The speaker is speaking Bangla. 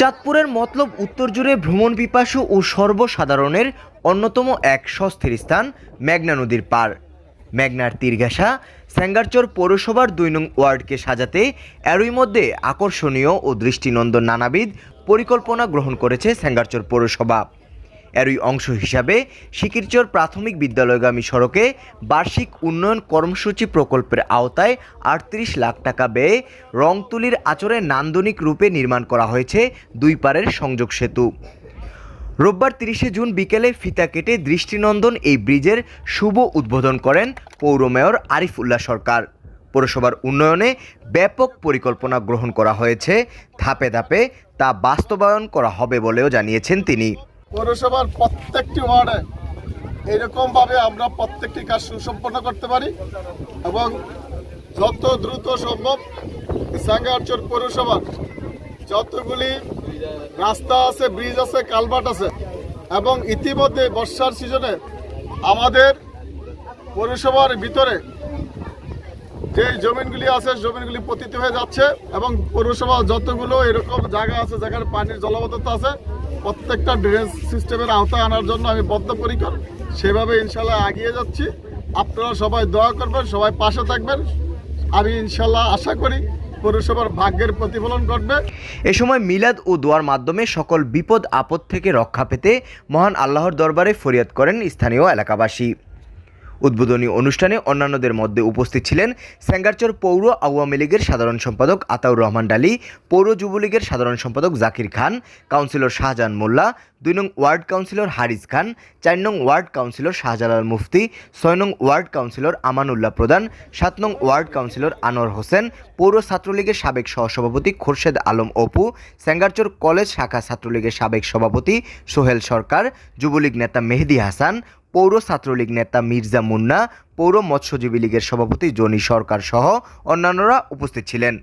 চাঁদপুরের মতলব উত্তর জুড়ে ভ্রমণ পিপাসু ও সর্বসাধারণের অন্যতম এক সস্থির স্থান মেঘনা নদীর পার মেঘনার তীরঘাসা স্যাঙ্গারচর পৌরসভার দুই নং ওয়ার্ডকে সাজাতে এরই মধ্যে আকর্ষণীয় ও দৃষ্টিনন্দন নানাবিধ পরিকল্পনা গ্রহণ করেছে স্যাঙ্গারচর পৌরসভা। এরই অংশ হিসাবে সিকিরচর প্রাথমিক বিদ্যালয়গামী সড়কে বার্ষিক উন্নয়ন কর্মসূচি প্রকল্পের আওতায় আটত্রিশ লাখ টাকা ব্যয়ে রংতুলির আচরে নান্দনিক রূপে নির্মাণ করা হয়েছে দুই পারের সংযোগ সেতু। রোববার তিরিশে জুন বিকেলে ফিতা কেটে দৃষ্টিনন্দন এই ব্রিজের শুভ উদ্বোধন করেন পৌর মেয়র আরিফ উল্লাহ সরকার। পৌরসভার উন্নয়নে ব্যাপক পরিকল্পনা গ্রহণ করা হয়েছে। ধাপে ধাপে তা বাস্তবায়ন করা হবে বলেও জানিয়েছেন তিনি। পৌরসভার প্রত্যেকটি ওয়ার্ডে এরকমভাবে আমরা প্রত্যেকটি কাজ সুসম্পন্ন করতে পারি এবং যত দ্রুত সম্ভব সাঙ্গারচর পৌরসভার যতগুলি রাস্তা আছে, ব্রিজ আছে, কালভার্ট আছে এবং ইতিমধ্যে বর্ষার সিজনে আমাদের পৌরসভার ভিতরে যে জমিনগুলি আছে, জমিনগুলি পতিত হয়ে যাচ্ছে এবং পৌরসভা যতগুলো এরকম জায়গা আছে, যেখানে পানির জলাবদ্ধতা আছে প্রত্যেকটা ড্রেনেজ সিস্টেমের আওতায় আনার জন্য আমি বদ্ধপরিকর। সেভাবে ইনশাল্লাহ এগিয়ে যাচ্ছি। আপনারা সবাই দোয়া করবেন, সবাই পাশে থাকবেন। আমি ইনশাল্লাহ আশা করি পৌরসভার ভাগ্যের প্রতিফলন ঘটবে। এ সময় মিলাদ ও দোয়ার মাধ্যমে সকল বিপদ আপদ থেকে রক্ষা পেতে মহান আল্লাহর দরবারে ফরিয়াদ করেন স্থানীয় এলাকাবাসী। উদ্বোধনী অনুষ্ঠানে অন্যান্যদের মধ্যে উপস্থিত ছিলেন স্যাঙ্গারচর পৌর আওয়ামী লীগের সাধারণ সম্পাদক আতাউর রহমান ডালি, পৌর যুবলীগের সাধারণ সম্পাদক জাকির খান, কাউন্সিলর শাহজাহান মোল্লা, দুই নং ওয়ার্ড কাউন্সিলর হারিস খান, চার নং ওয়ার্ড কাউন্সিলর শাহজালাল মুফতি, ছয় নং ওয়ার্ড কাউন্সিলর আমানুল্লাহ প্রধান, সাত নং ওয়ার্ড কাউন্সিলর আনোয়ার হোসেন, পৌর ছাত্রলীগের সাবেক সহসভাপতি খোরশেদ আলম অপু, স্যাঙ্গারচর কলেজ শাখা ছাত্রলীগের সাবেক সভাপতি সোহেল সরকার, যুবলীগ নেতা মেহেদি হাসান পৌর ছাত্রলীগ নেতা মির্জা মুন্না, পৌর মৎস্যজীবী লীগের সভাপতি জনি সরকার সহ অন্যান্যরা উপস্থিত ছিলেন।